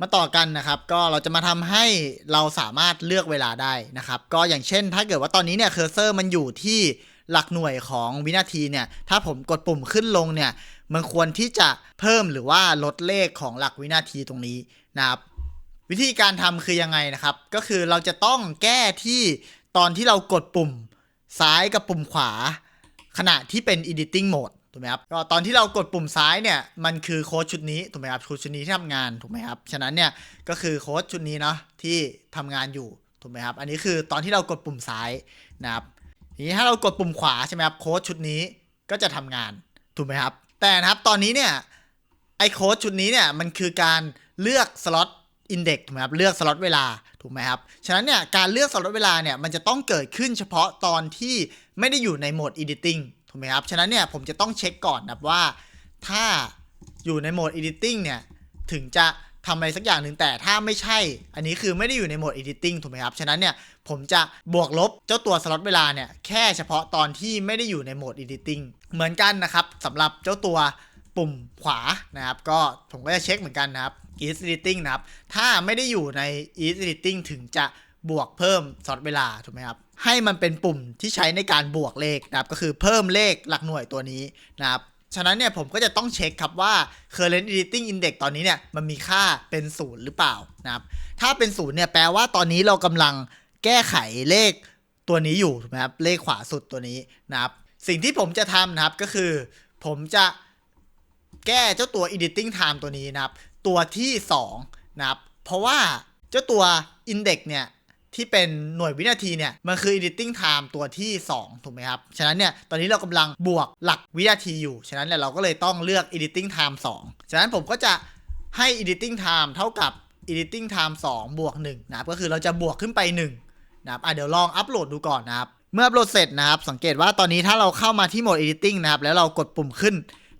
มาต่อกันนะครับ ก็เราจะมาทำให้เราสามารถเลือกเวลาได้นะครับ ก็อย่างเช่น ถ้าเกิดว่าตอนนี้เนี่ยเคอร์เซอร์มันอยู่ที่หลักหน่วยของวินาทีเนี่ย ถ้าผมกดปุ่มขึ้นลงเนี่ย มันควรที่จะเพิ่มหรือว่าลดเลขของหลักวินาทีตรงนี้นะครับ วิธีการทำคือยังไงนะครับ ก็คือเราจะต้องแก้ที่ตอนที่เรากดปุ่มซ้ายกับปุ่มขวา ขณะที่เป็น editing mode ถูกไหมครับตอนที่เรากดปุ่มซ้ายเนี่ยมันคือโค้ดชุดนี้ถูกไหมครับโค้ดชุดนี้ที่ทำงานถูกไหมครับฉะนั้นเนี่ยก็คือโค้ดชุดนี้เนาะที่ทำงานอยู่ถูกไหมครับอันนี้คือตอนที่เรากดปุ่มซ้ายนะครับทีนี้ถ้าเรากดปุ่มขวาใช่ไหมครับโค้ดชุดนี้ก็จะทำงานถูกไหมครับ แต่นะครับตอนนี้เนี่ยไอโค้ดชุดนี้เนี่ยมันคือการเลือกสล็อตอินเด็กถูกไหมครับเลือกสล็อตเวลาถูกไหมครับฉะนั้นเนี่ยการเลือกสล็อตเวลาเนี่ยมันจะต้องเกิดขึ้นเฉพาะตอนที่ไม่ได้อยู่ในโหมด editing ถูกไหมครับ ฉะนั้นเนี่ยผมจะต้องเช็คก่อนนะว่า ถ้าอยู่ในโหมด editing เนี่ย ถึงจะทำอะไรสักอย่างหนึ่งแต่ถ้าไม่ใช่ อันนี้คือไม่ได้อยู่ในโหมด editing ถูกไหมครับ ฉะนั้นเนี่ยผมจะบวกลบเจ้าตัวสล็อตเวลาเนี่ย แค่เฉพาะตอนที่ไม่ได้อยู่ในโหมด editing เหมือนกันนะครับสำหรับเจ้าตัวปุ่มขวานะครับ ก็ผมก็จะเช็คเหมือนกันนะครับ ease editing นะครับ ถ้าไม่ได้อยู่ใน ease editing ถึงจะ บวกเพิ่มสอตเวลาถูกไหมครับให้มันเป็นปุ่มที่ใช้ในการบวกเลขนะครับก็คือเพิ่มเลขหลักหน่วยตัวนี้นะครับฉะนั้นเนี่ยผมก็จะต้องเช็คครับว่า current editing index ตอนนี้เนี่ยมันมีค่าเป็นศูนย์หรือเปล่านะครับถ้าเป็นศูนย์เนี่ยแปลว่าตอนนี้เรากำลังแก้ไขเลขตัวนี้อยู่ถูกไหมครับเลขขวาสุดตัวนี้นะครับสิ่งที่ผมจะทำนะครับก็คือ ผมจะแก้เจ้าตัว editing time ตัวนี้นะครับ ตัวที่ 2 นะครับ เพราะว่าเจ้าตัว index เนี่ย ที่เป็นหน่วยวินาทีเนี่ย มันคือ editing time ตัวที่ 2 ถูกไหมครับ ฉะนั้นเนี่ย ตอนนี้เรากำลังบวกหลักวินาทีอยู่ ฉะนั้นเนี่ยเราก็เลยต้องเลือก editing time 2 ฉะนั้นผมก็จะให้ editing time เท่ากับ editing time 2 บวก1นะครับ ก็คือเราจะบวกขึ้นไป 1 นะครับอะเดี๋ยวลองอัปโหลดดูก่อนนะครับ เมื่ออัปโหลดเสร็จนะครับ สังเกตว่าตอนนี้ถ้าเราเข้ามาที่โหมด editing นะครับ แล้วเรากดปุ่มขึ้น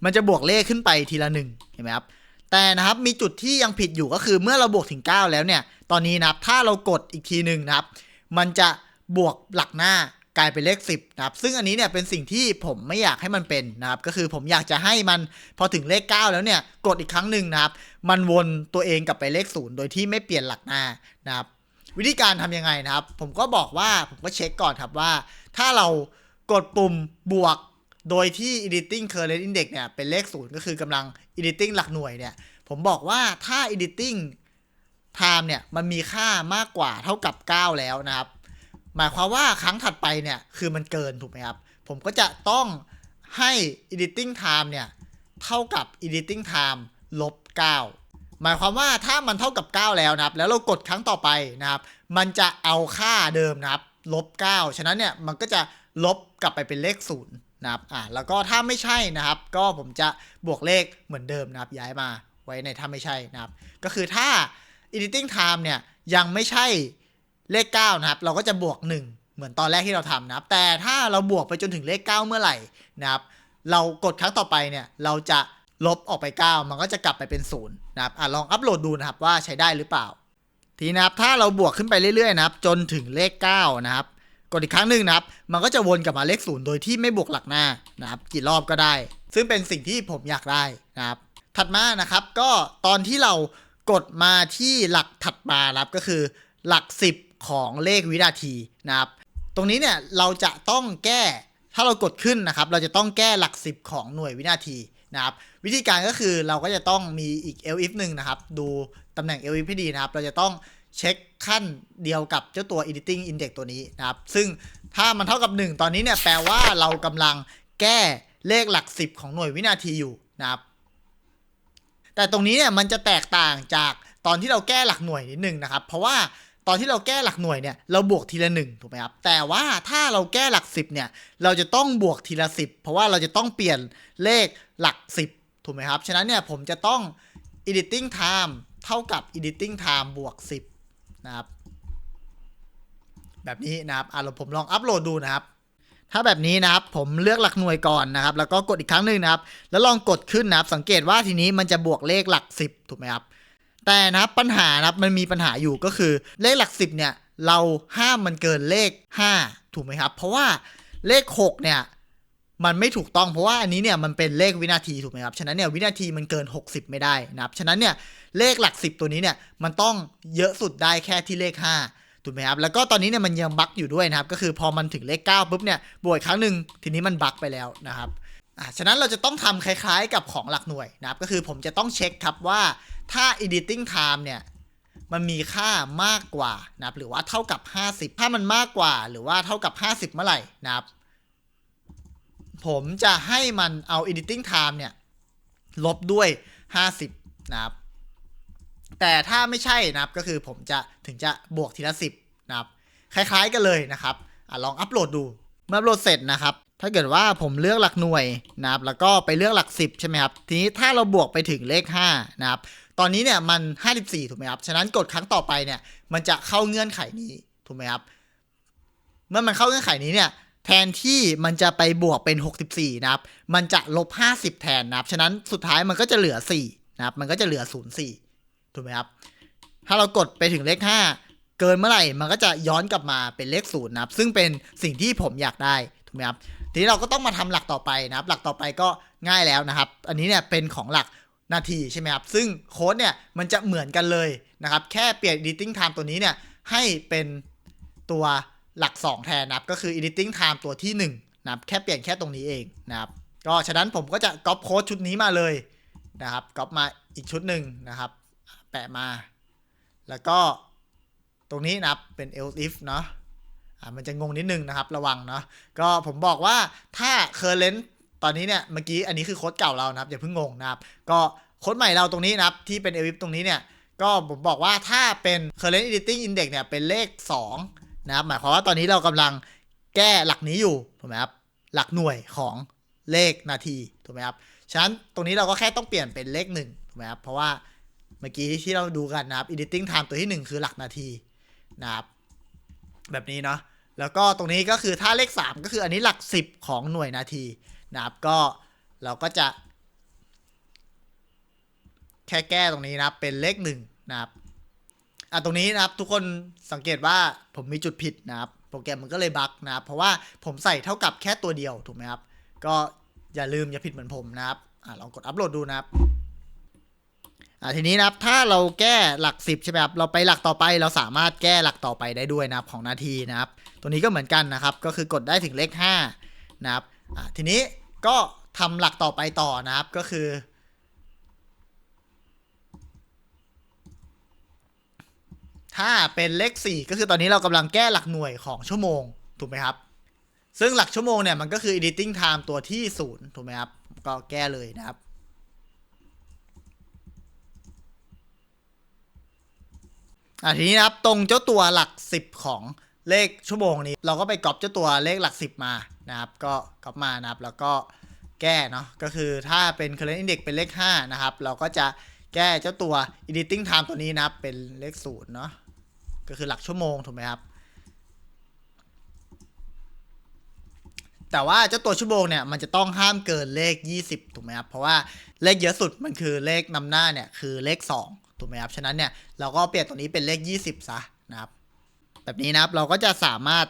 มันจะบวกเลขขึ้นไปทีละหนึ่งเห็นไหมครับ แต่นะครับ มีจุดที่ยังผิดอยู่ก็คือเมื่อเราบวกถึง 9 แล้วเนี่ย ตอนนี้นะครับถ้าเรากดอีกทีหนึ่งนะครับ มันจะบวกหลักหน้ากลายเป็นเลข 10นะครับ ซึ่งอันนี้เนี่ยเป็นสิ่งที่ผมไม่อยากให้มันเป็นนะครับ ก็คือผมอยากจะให้มันพอถึงเลข 9 แล้วเนี่ยกดอีกครั้งหนึ่งนะครับ มันวนตัวเองกลับไปเลข 0 โดยที่ไม่เปลี่ยนหลักหน้านะครับ วิธีการทำยังไงนะครับ ผมก็บอกว่าผมก็เช็คก่อนครับว่า ถ้าเรากดปุ่มบวกโดยที่ editing current index เนี่ยเป็นเลขศูนย์ก็คือกำลัง editing หลักหน่วยเนี่ย ผมบอกว่าถ้า editing time เนี่ยมันมีค่ามากกว่าเท่ากับ 9 แล้วนะครับ หมายความว่าครั้งถัดไปเนี่ยคือมันเกินถูกไหมครับ ผมก็จะต้องให้ editing time เนี่ยเท่ากับ editing time ลบ 9 หมายความว่าถ้ามันเท่ากับ 9 แล้วนะครับ แล้วเรากดครั้งต่อไปนะครับ มันจะเอาค่าเดิมนะครับลบ 9 ฉะนั้นเนี่ยมันก็จะลบกลับไปเป็นเลข 0นะครับ อ่า แล้วก็ถ้าไม่ใช่นะครับ ก็ผมจะบวกเลขเหมือนเดิมนะครับ ย้ายมาไว้ในถ้าไม่ใช่นะครับ ก็คือถ้า editing time เนี่ยยังไม่ใช่เลข 9 นะครับ เราก็จะบวก 1 เหมือนตอนแรกที่เราทำนะครับ แต่ถ้าเราบวกไปจนถึงเลข 9 เมื่อไหร่นะครับ เรากดครั้งต่อไปเนี่ยเราจะลบออกไป 9 มันก็จะกลับไปเป็น 0 นะครับอะลองอัปโหลดดูนะครับว่าใช้ได้หรือเปล่า ทีนะครับถ้าเราบวกขึ้นไปเรื่อยๆนะครับ จนถึงเลข 9 นะครับ กดอีกครั้งหนึ่งนะครับ มันก็จะวนกลับมาเลขศูนย์โดยที่ไม่บวกหลักหน้านะครับ กี่รอบก็ได้ ซึ่งเป็นสิ่งที่ผมอยากได้นะครับ ถัดมานะครับก็ตอนที่เรา กดมาที่หลักถัดมานะครับก็คือหลัก 10 ของเลขวินาทีนะครับ ตรงนี้เนี่ยเราจะต้องแก้ถ้าเรากดขึ้นนะครับ เราจะต้องแก้หลัก 10 ของหน่วยวินาทีนะครับวิธีการก็คือเราก็จะต้องมีอีก elif หนึ่งนะครับ ดูตำแหน่ง elif ให้ดีนะครับ เราจะต้องเช็คขั้นเดียวกับเจ้าตัว editing index ตัวนี้นะครับ ซึ่งถ้ามันเท่ากับ 1 ตอนนี้เนี่ยแปลว่าเรากำลังแก้เลขหลัก 10 ของหน่วยวินาทีอยู่นะครับ แต่ตรงนี้เนี่ยมันจะแตกต่างจากตอนที่เราแก้หลักหน่วยนิดนึงนะครับ เพราะว่าตอนที่เราแก้หลักหน่วยเนี่ยเราบวกทีละหนึ่งถูกไหมครับแต่ว่าถ้าเราแก้หลัก 10เนี่ยเราจะต้องบวกทีละ 10 เพราะว่าเราจะต้องเปลี่ยนเลขหลัก 10 ถูกไหมครับ ฉะนั้นเนี่ยผมจะต้อง editing time เท่ากับ editing time บวก 10 นะครับ แบบนี้นะครับอะเราผมลองอัปโหลดดูนะครับ ถ้าแบบนี้นะครับผมเลือกหลักหน่วยก่อนนะครับ แล้วก็กดอีกครั้งหนึ่งนะครับ แล้วลองกดขึ้นนะครับ สังเกตว่าทีนี้มันจะบวกเลขหลัก 10 ถูกไหมครับ แต่นะครับปัญหานะครับมันมีปัญหาอยู่ก็คือเลขหลัก 10 เนี่ย เราห้ามมันเกินเลข 5 ถูกไหมครับ เพราะว่าเลข 6 เนี่ยมันไม่ถูกต้องเพราะว่าอันนี้เนี่ยมันเป็นเลขวินาทีถูกไหมครับ ฉะนั้นเนี่ยวินาทีมันเกิน 60 ไม่ได้นะครับ ฉะนั้นเนี่ยเลขหลัก 10 ตัวนี้เนี่ยมันต้องเยอะสุดได้แค่ที่เลข 5 ถูกไหมครับแล้วก็ตอนนี้เนี่ยมันยังบั๊กอยู่ด้วยนะครับ ก็คือพอมันถึงเลข 9ปุ๊บเนี่ยบวกอีกครั้งหนึ่งทีนี้มันบั๊กไปแล้วนะครับอะฉะนั้นเราจะต้องทำคล้ายๆกับของหลักหน่วยนะครับ ก็คือผมจะต้องเช็คครับว่าถ้า editing time เนี่ยมันมีค่ามากกว่านะครับหรือว่าเท่ากับ 50 ถ้ามันมากกว่าหรือว่าเท่ากับ 50 เมื่อไหร่นะครับผมจะให้มันเอา editing time เนี่ยลบด้วย 50 นะครับ แต่ถ้าไม่ใช่นะครับก็คือผมจะถึงจะบวกทีละ 10 นะครับ คล้ายๆกันเลยนะครับอลองอัปโหลดดู เมื่ออัปโหลดเสร็จนะครับ ถ้าเกิดว่าผมเลือกหลักหน่วยนะครับ แล้วก็ไปเลือกหลัก 10 ใช่ไหมครับ ทีนี้ถ้าเราบวกไปถึงเลข 5 นะครับ ตอนนี้เนี่ยมัน 54 ถูกไหมครับ ฉะนั้นกดครั้งต่อไปเนี่ย มันจะเข้าเงื่อนไขนี้ถูกไหมครับ เมื่อมันเข้าเงื่อนไขนี้เนี่ยแทนที่มันจะไปบวกเป็น 64 นะครับ มันจะลบ 50 แทนนะครับ ฉะนั้นสุดท้ายมันก็จะเหลือ 4 นะครับ มันก็จะเหลือ 04 ถูกไหมครับ ถ้าเรากดไปถึงเลข 5 เกินเมื่อไหร่มันก็จะย้อนกลับมาเป็นเลข0นะครับ ซึ่งเป็นสิ่งที่ผมอยากได้ถูกไหมครับ ทีนี้เราก็ต้องมาทำหลักต่อไปนะครับ หลักต่อไปก็ง่ายแล้วนะครับ อันนี้เนี่ยเป็นของหลักนาทีใช่ไหมครับ ซึ่งโค้ดเนี่ยมันจะเหมือนกันเลยนะครับ แค่เปลี่ยน editing time ตัวนี้เนี่ยให้เป็นตัวหลัก 2 แทนนะครับ ก็คือ editing time ตัวที่ 1 นะครับ แค่เปลี่ยนแค่ตรงนี้เองนะครับ ก็ฉะนั้นผมก็จะก๊อปโค้ดชุดนี้มาเลยนะครับ ก๊อปมาอีกชุดหนึ่งนะครับ แปะมา แล้วก็ตรงนี้นะครับเป็น else if เนาะอ่ามันจะงงนิดนึงนะครับระวังเนาะก็ผมบอกว่าถ้า current ตอนนี้เนี่ยเมื่อกี้อันนี้คือโค้ดเก่าเรานะครับอย่าเพิ่งงงนะครับ ก็โค้ดใหม่เราตรงนี้นะครับที่เป็น else if ตรงนี้เนี่ยก็ผมบอกว่าถ้าเป็น current editing index เนี่ยเป็นเลข 2 นะครับ หมายความว่าตอนนี้เรากำลังแก้หลักนี้อยู่ถูกไหมครับหลักหน่วยของเลขนาทีถูกไหมครับฉะนั้นตรงนี้เราก็แค่ต้องเปลี่ยนเป็นเลข1ถูกไหมครับเพราะว่า มื่อกี้ที่เราดูกันนะครับ editing time ตัวที่ 1 คือหลักนาทีนะครับแบบนี้เนาะแล้วก็ตรงนี้ก็คือถ้าเลข 3 ก็คืออันนี้หลัก 10 ของหน่วยนาทีนะครับก็เราก็จะ แค่แก้ตรงนี้นะครับเป็นเลข 1 นะครับอะตรงนี้นะครับทุกคนสังเกตว่าผมมีจุดผิดนะครับ โปรแกรมมันก็เลยบั๊กนะครับเพราะว่าผมใส่เท่ากับแค่ตัวเดียวถูกไหมครับ ก็อย่าลืมอย่าผิดเหมือนผมนะครับอะลองกดอัปโหลดดูนะครับ อะทีนี้นะครับถ้าเราแก้หลัก 10ใช่ไหมครับเราไปหลักต่อไปเราสามารถแก้หลักต่อไปได้ด้วยนะครับของนาทีนะครับ ตัวนี้ก็เหมือนกันนะครับก็คือกดได้ถึงเลข5นะครับอะทีนี้ก็ทำหลักต่อไปต่อนะครับก็คือ ถ้าเป็นเลข 4 ก็คือตอนนี้เรากำลังแก้หลักหน่วยของชั่วโมงถูกไหมครับ ซึ่งหลักชั่วโมงเนี่ยมันก็คือ editing time ตัวที่ 0 ถูกไหมครับ ก็แก้เลยนะครับ อะทีนี้นะครับตรงเจ้าตัวหลัก 10 ของเลขชั่วโมงนี้ เราก็ไปก๊อปเจ้าตัวเลขหลัก 10 มานะครับ ก็ก๊อปมานะครับ แล้วก็แก้เนาะก็คือถ้าเป็น current index เป็นเลข 5 นะครับ เราก็จะแก้เจ้าตัว editing time ตัวนี้นะครับ เป็นเลข0เนาะก็คือหลักชั่วโมงถูกไหมครับ แต่ว่าเจ้าตัวชั่วโมงเนี่ยมันจะต้องห้ามเกินเลข 20 ถูกไหมครับ เพราะว่าเลขเยอะสุดมันคือเลขนำหน้าเนี่ยคือเลข 2 ถูกไหมครับ ฉะนั้นเนี่ยเราก็เปลี่ยนตัวนี้เป็นเลข 20 ซะนะครับ แบบนี้นะครับเราก็จะสามารถ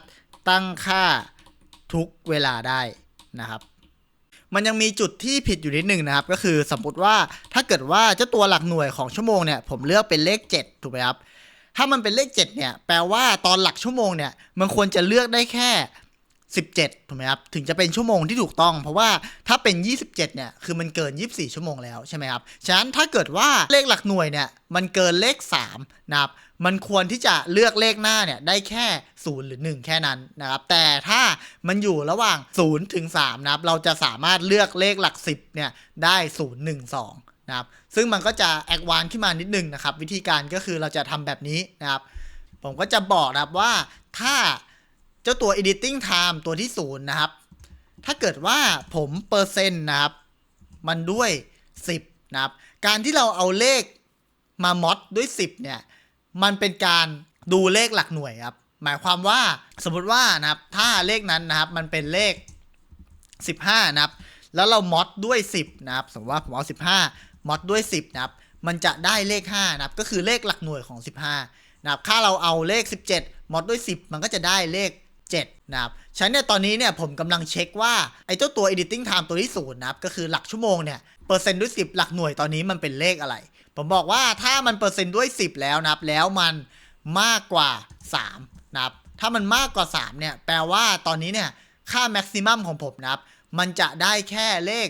ตั้งค่าทุกเวลาได้นะครับ มันยังมีจุดที่ผิดอยู่นิดหนึ่งนะครับ ก็คือสมมติว่าถ้าเกิดว่าเจ้าตัวหลักหน่วยของชั่วโมงเนี่ยผมเลือกเป็นเลข 7 ถูกไหมครับ ถ้ามันเป็นเลข 7 เนี่ยแปลว่าตอนหลักชั่วโมงเนี่ยมันควรจะเลือกได้แค่ 17ถูกไหมครับถึงจะเป็นชั่วโมงที่ถูกต้อง เพราะว่าถ้าเป็น 27เนี่ยคือมันเกิน 24 ชั่วโมงแล้วใช่ไหมครับฉะนั้นถ้าเกิดว่าเลขหลักหน่วยเนี่ยมันเกินเลข3นะครับมันควรที่จะเลือกเลขหน้าเนี่ยได้แค่ 0 หรือ 1 แค่นั้นนะครับแต่ถ้ามันอยู่ระหว่าง 0 ถึง3นะครับเราจะสามารถเลือกเลขหลัก 10เนี่ยได้ 0 1 2นะครับซึ่งมันก็จะแอควานขึ้นมานิดนึงนะครับวิธีการก็คือเราจะทำแบบนี้นะครับผมก็จะบอกนะครับว่าถ้า เจ้าตัว editing time ตัวที่ 0 นะครับ ถ้าเกิดว่าผมเปอร์เซ็นต์นะครับ มันด้วย 10 นะครับ การที่เราเอาเลขมามอดด้วย 10 เนี่ย มันเป็นการดูเลขหลักหน่วยครับ หมายความว่าสมมติว่านะครับ ถ้าเลขนั้นนะครับ มันเป็นเลข 15 นะครับ แล้วเรามอดด้วย 10 นะครับ สมมติว่าผมเอา 15 มอดด้วย 10 นะครับ มันจะได้เลข 5 นะครับ ก็คือเลขหลักหน่วยของ 15 นะครับ ถ้าเราเอาเลข 17 มอดด้วย 10 มันก็จะได้เลข 7นะครับฉะนั้นเนี่ยตอนนี้เนี่ยผมกำลังเช็คว่า ไอ้เจ้าตัว editing time ตัวที่ศูนย์นะครับก็คือหลักชั่วโมงเนี่ยเปอร์เซ็นต์ด้วย 10 หลักหน่วยตอนนี้มันเป็นเลขอะไร ผมบอกว่าถ้ามันเปอร์เซ็นต์ด้วย 10 แล้วนะครับแล้วมันมากกว่า 3 นะครับถ้ามันมากกว่า 3 เนี่ย แปลว่าตอนนี้เนี่ย ค่าแม็กซิมัมของผมนะครับ มันจะได้แค่เลข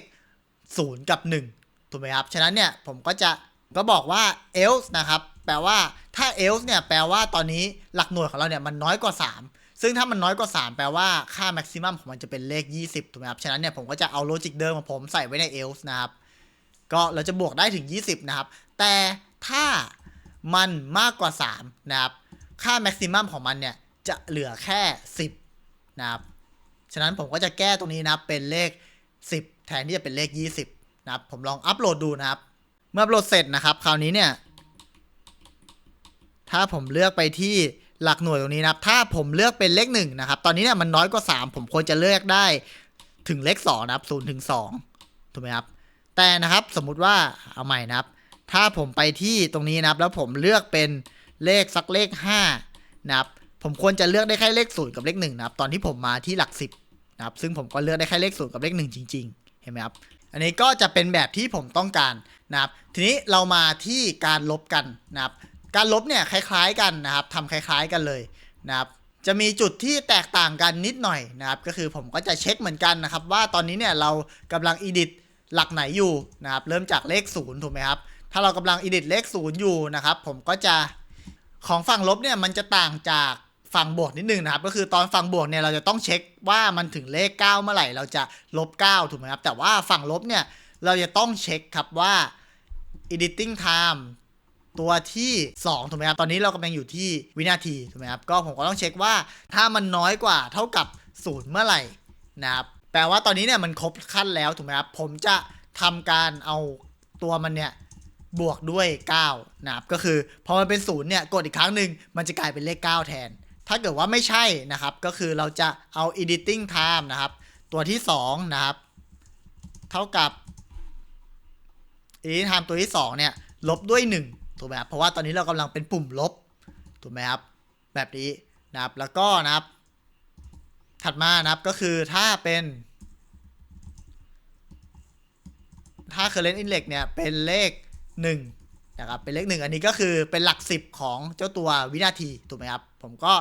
0 กับ 1 ถูกไหมครับ ฉะนั้นเนี่ย ผมก็จะก็บอกว่า else นะครับ แปลว่าถ้า else เนี่ย แปลว่าตอนนี้หลักหน่วยของเราเนี่ย มันน้อยกว่า 3 ซึ่งถ้ามันน้อยกว่า 3 แปลว่าค่าแม็กซิมัมของมันจะเป็นเลข 20 ถูกไหมครับ ฉะนั้นเนี่ยผมก็จะเอาโลจิกเดิมของผมใส่ไว้ใน else นะครับ ก็เราจะบวกได้ถึง 20 นะครับ แต่ถ้ามันมากกว่า 3 นะครับ ค่าแม็กซิมัมของมันเนี่ยจะเหลือแค่ 10 นะครับ ฉะนั้นผมก็จะแก้ตรงนี้นะครับเป็นเลข 10 แทนที่จะเป็นเลข 20 นะครับ ผมลองอัปโหลดดูนะครับ เมื่ออัปโหลดเสร็จนะครับ คราวนี้เนี่ย ถ้าผมเลือกไปที่ หลักหน่วยตรงนี้นะครับ ถ้าผมเลือกเป็นเลขหนึ่งนะครับ ตอนนี้เนี่ยมันน้อยกว่า 3 ผมควรจะเลือกได้ถึงเลข2นะครับ0ถึง2ถูกไหมครับ แต่นะครับสมมุติว่าเอาใหม่นะครับ ถ้าผมไปที่ตรงนี้นะครับ แล้วผมเลือกเป็นเลขสักเลข5นะครับ ผมควรจะเลือกได้แค่เลข0กับเลข1นะครับ ตอนที่ผมมาที่หลัก 10นะครับ ซึ่งผมก็เลือกได้แค่เลข0กับเลข1จริง ๆ เห็นไหมครับ อันนี้ก็จะเป็นแบบที่ผมต้องการนะครับ ทีนี้เรามาที่การลบกันนะครับ การลบเนี่ยคล้ายๆกันนะครับทำคล้ายๆกันเลยนะครับจะมีจุดที่แตกต่างกันนิดหน่อยนะครับก็คือผมก็จะเช็คเหมือนกันนะครับว่าตอนนี้เนี่ยเรากำลัง edit หลักไหนอยู่นะครับเริ่มจากเลขศูนย์ถูกไหมครับถ้าเรากำลัง edit เลขศูนย์อยู่นะครับผมก็จะของฝั่งลบเนี่ยมันจะต่างจากฝั่งบวกนิดนึงนะครับก็คือตอนฝั่งบวกเนี่ยเราจะต้องเช็คว่ามันถึงเลข 9 เมื่อไหร่เราจะลบ 9 ถูกไหมครับแต่ว่าฝั่งลบเนี่ยเราจะต้องเช็คครับว่า editing time ตัวที่ 2 ถูกไหมครับ ตอนนี้เรากำลังอยู่ที่วินาที ถูกไหมครับ ก็ผมก็ต้องเช็คว่าถ้ามันน้อยกว่าเท่ากับ 0 เมื่อไหร่นะครับ แปลว่าตอนนี้เนี่ยมันครบขั้นแล้วถูกไหมครับ ผมจะทำการเอาตัวมันเนี่ยบวกด้วย9นะครับ ก็คือพอมันเป็น0เนี่ยกดอีกครั้งหนึ่งมันจะกลายเป็นเลข 9 แทน ถ้าเกิดว่าไม่ใช่นะครับ ก็คือเราจะเอา editing time นะครับ ตัวที่ 2 นะครับ เท่ากับ editing time ตัวที่ 2 เนี่ยลบด้วย 1 ถูกไหมครับเพราะว่าตอนนี้เรากำลังเป็นปุ่มลบถูกไหมครับแบบนี้นะครับแล้วก็นะครับ ถัดมานะครับก็คือถ้าเป็น ถ้า current index เนี่ยเป็นเลข 1 นะครับ เป็นเลข 1 อันนี้ก็คือเป็นหลัก 10 ของเจ้าตัววินาทีถูกไหมครับ ผมก็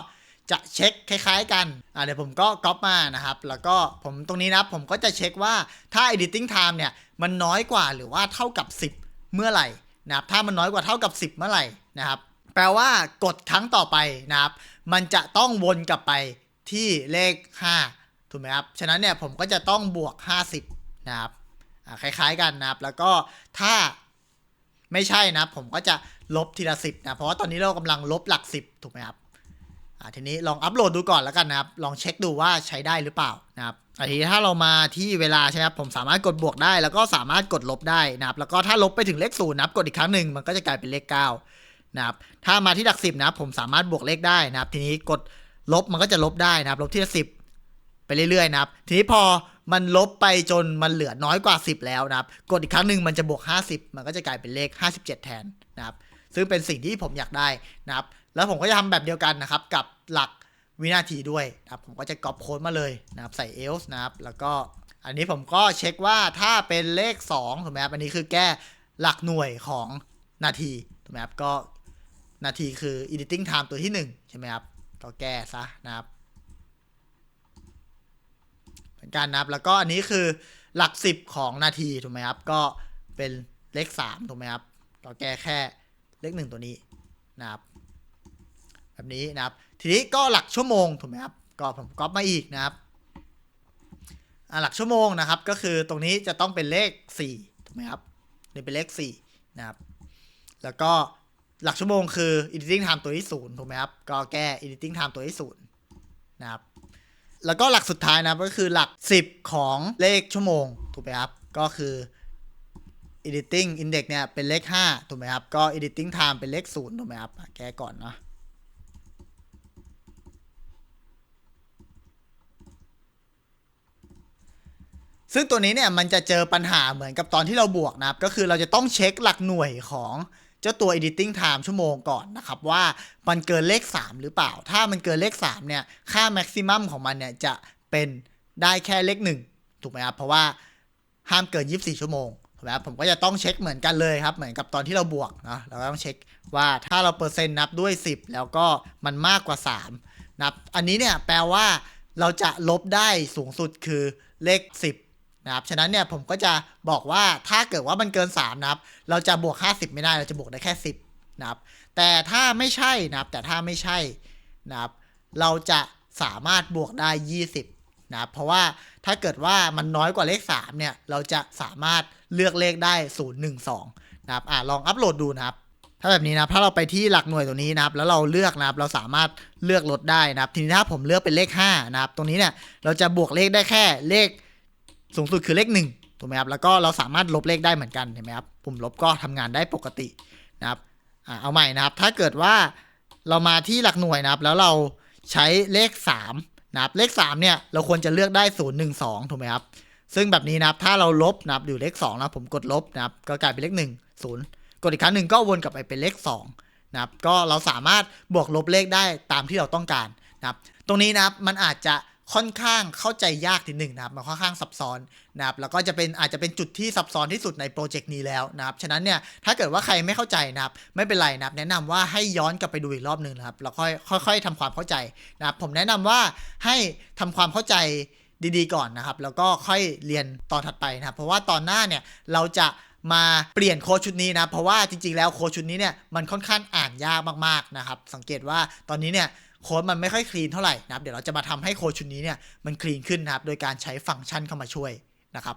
จะเช็คคล้ายๆกันอ่าเดี๋ยวผมก็ก๊อปมานะครับ แล้วก็ผมตรงนี้นะครับผมก็จะเช็คว่าถ้า editing time เนี่ยมันน้อยกว่าหรือว่าเท่ากับ 10 เมื่อไหร่ นะครับถ้ามันน้อยกว่าเท่ากับ 10 เมื่อไหร่นะครับ แปลว่ากดครั้งต่อไปนะครับ มันจะต้องวนกลับไปที่เลข 5 ถูกไหมครับ ฉะนั้นเนี่ยผมก็จะต้องบวก 50 นะครับคล้ายๆกันนะครับ แล้วก็ถ้าไม่ใช่นะครับผมก็จะลบทีละสิบนะเพราะว่าตอนนี้เรากำลังลบหลัก 10 ถูกไหมครับ อ่าทีนี้ลองอัปโหลดดูก่อนแล้วกันนะครับ ลองเช็คดูว่าใช้ได้หรือเปล่านะครับอ่าทีนี้ถ้าเรามาที่เวลาใช่ไหมครับผมสามารถกดบวกได้ แล้วก็สามารถกดลบได้นะครับ แล้วก็ถ้าลบไปถึงเลขศูนย์นะครับ กดอีกครั้งหนึ่งมันก็จะกลายเป็นเลข 9 นะครับ ถ้ามาที่หลักสิบนะครับผมสามารถบวกเลขได้นะครับ ทีนี้กดลบมันก็จะลบได้นะครับ ลบที่ละสิบไปเรื่อยๆนะครับ ทีนี้พอมันลบไปจนมันเหลือน้อยกว่า 10 แล้วนะครับ กดอีกครั้งหนึ่งมันจะบวก 50 มันก็จะกลายเป็นเลข 57 แทนนะครับ ซึ่งเป็นสิ่งที่ผมอยากได้นะครับ แล้วผมก็จะทำแบบเดียวกันนะครับ กับหลักวินาทีด้วยนะครับผมก็จะก๊อปโค้ดมาเลยนะครับใส่ else นะครับ แล้วก็อันนี้ผมก็เช็คว่าถ้าเป็นเลข2ถูกไหมครับอันนี้คือแก้หลักหน่วยของนาทีถูกไหมครับก็นาทีคือ editing time ตัวที่ 1 ใช่ไหมครับ ก็แก้ซะนะครับเหมือนกันนะครับ แล้วก็อันนี้คือหลัก 10 ของนาทีถูกไหมครับ ก็เป็นเลข3ถูกไหมครับ ก็แก้แค่เลข 1 ตัวนี้นะครับ แบบนี้นะครับ ทีนี้ก็หลักชั่วโมงถูกไหมครับก็ผมก๊อปมาอีกนะครับหลักชั่วโมงนะครับ ก็คือตรงนี้จะต้องเป็นเลข4ถูกไหมครับนี่เป็นเลข4นะครับ แล้วก็หลักชั่วโมงคือ editing time ตัวที่0ถูกไหมครับ ก็แก้ editing time ตัวที่0นะครับ แล้วก็หลักสุดท้ายนะก็คือหลัก 10 ของเลขชั่วโมงถูกไหมครับ ก็คือ editing index เนี่ยเป็นเลข 5 ถูกไหมครับ ก็ editing time เป็นเลข0ถูกไหมครับ แก้ก่อนเนาะ ซึ่งตัวนี้เนี่ยมันจะเจอปัญหาเหมือนกับตอนที่เราบวกนะครับ ก็คือเราจะต้องเช็คหลักหน่วยของเจ้าตัว editing time ชั่วโมงก่อนนะครับ ว่ามันเกินเลข 3 หรือเปล่า ถ้ามันเกินเลข 3 เนี่ย ค่า maximum ของมันเนี่ยจะเป็นได้แค่เลข 1 ถูกไหมครับ เพราะว่าห้ามเกิน 24 ชั่วโมงถูกไหมครับผมก็จะต้องเช็คเหมือนกันเลยครับ เหมือนกับตอนที่เราบวกนะเราก็ต้องเช็คว่าถ้าเราเปอร์เซ็นต์นับด้วย 10 แล้วก็มันมากกว่า 3 นับ อันนี้เนี่ยแปลว่าเราจะลบได้สูงสุดคือเลข 10 นะครับฉะนั้นเนี่ยผมก็จะบอกว่าถ้าเกิดว่ามันเกิน 3 นะครับ เราจะบวก 50 ไม่ได้เราจะบวกได้แค่ 10 นะครับ แต่ถ้าไม่ใช่นะครับ แต่ถ้าไม่ใช่นะครับ เราจะสามารถบวกได้ 20 นะครับ เพราะว่าถ้าเกิดว่ามันน้อยกว่าเลข 3 เนี่ย เราจะสามารถเลือกเลขได้ 012 นะครับอะลองอัปโหลดดูนะครับถ้าแบบนี้นะถ้าเราไปที่หลักหน่วยตรงนี้นะครับ แล้วเราเลือกนะครับ เราสามารถเลือกลดได้นะครับ ทีนี้ถ้าผมเลือกเป็นเลข5นะครับ ตรงนี้เนี่ย เราจะบวกเลขได้แค่เลข สูงสุดคือเลข1ถูกไหมครับแล้วก็เราสามารถลบเลขได้เหมือนกันเห็นไหมครับปุ่มลบก็ทำงานได้ปกตินะครับอเอาใหม่นะครับ ถ้าเกิดว่าเรามาที่หลักหน่วยนะครับ แล้วเราใช้เลข3นะครับเลข3เนี่ยเราควรจะเลือกได้0 1 2ถูกไหมครับซึ่งแบบนี้นะครับถ้าเราลบนะครับอยู่เลข2นะผมกดลบนะครับก็กลายเป็นเลข 1 0 กดอีกครั้งหนึ่งก็วนกลับไปเป็นเลข2นะครับก็เราสามารถบวกลบเลขได้ตามที่เราต้องการนะครับตรงนี้นะครับมันอาจจะ ค่อนข้างเข้าใจยากทีหนึ่งนะครับมันค่อนข้างซับซ้อนนะครับแล้วก็จะเป็นอาจจะเป็นจุดที่ซับซ้อนที่สุดในโปรเจกต์นี้แล้วนะครับฉะนั้นเนี่ยถ้าเกิดว่าใครไม่เข้าใจนะครับไม่เป็นไรนะครับแนะนำว่าให้ย้อนกลับไปดูอีกรอบหนึ่งนะครับแล้วค่อยค่อยๆทำความเข้าใจนะครับผมแนะนำว่าให้ทำความเข้าใจดีๆก่อนนะครับ แล้วก็ค่อยเรียนตอนถัดไปนะครับ เพราะว่าตอนหน้าเนี่ยเราจะมาเปลี่ยนโค้ดชุดนี้นะ เพราะว่าจริงๆแล้วโค้ดชุดนี้เนี่ยมันค่อนข้างอ่านยากมากๆนะครับ สังเกตว่าตอนนี้เนี่ย โค้ดมันไม่ค่อยคลีนเท่าไหร่นะครับ เดี๋ยวเราจะมาทำให้โค้ดชุดนี้เนี่ยมันคลีนขึ้นนะครับ โดยการใช้ฟังก์ชันเข้ามาช่วยนะครับ